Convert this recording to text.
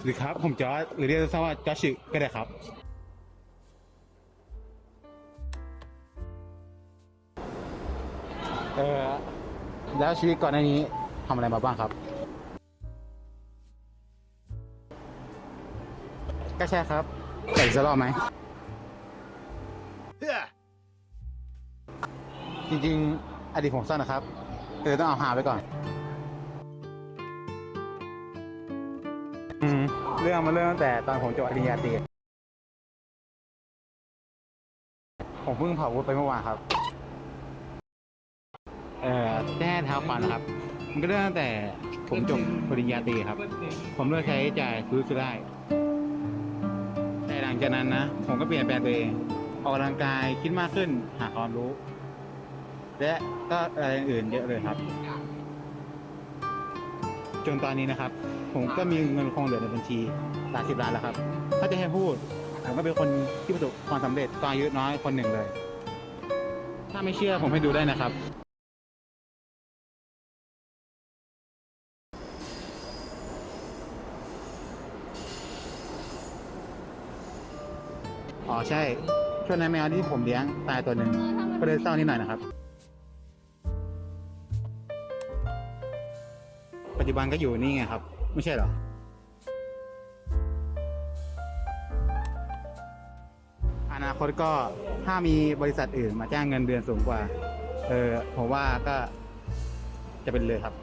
สวัสดีครับ ผมจอร์จหรือเรียกสั้นๆว่าจอร์จชิก็ได้ครับ เออแล้วชีวิตก่อนหน้านี้ทำอะไรมาบ้างครับ ก็ใช่ครับแต่อีกสักรอบไหม จริงๆ อดีตผมสั้นนะครับคือต้องเอาหาไว้ก่อน อืมเรื่องมันเริ่มตั้งแต่ตอนผมจบปริญญาตรีผมเพิ่งเผาวุฒิไปเมื่อวานครับ เอ่อแจ้เท้าความนะครับ มันก็เริ่มตั้งแต่ผมจบปริญญาตรีครับ ผมเลือกใช้จ่ายซื้อคือได้ แต่หลังจากนั้นนะ ผมก็เปลี่ยนแปลงตัวเอง ออกกำลังกายคิดมากขึ้นหาความรู้ และก็อะไรอื่นเยอะเลยครับ จนตอนนี้นะครับ ผมก็มีเงินคงเหลือในบัญชีหลายสิบล้านแล้วครับ ถ้าจะให้พูดผมก็เป็นคนที่ประสบความสำเร็จตอนอายุน้อยคนหนึ่งเลย ถ้าไม่เชื่อผมให้ดูได้นะครับ อ๋อใช่ช่วงนั้นแมวที่ผมเลี้ยงตายตัวหนึ่งก็เลยเศร้านิดหน่อยนะครับ จุบันก็อยู่นี่ไงครับ ไม่ใช่เหรออนาคตก็ถ้ามีบริษัทอื่นมาจ้างเงินเดือนสูงกว่า เออผมว่าก็จะเป็นเลยครับ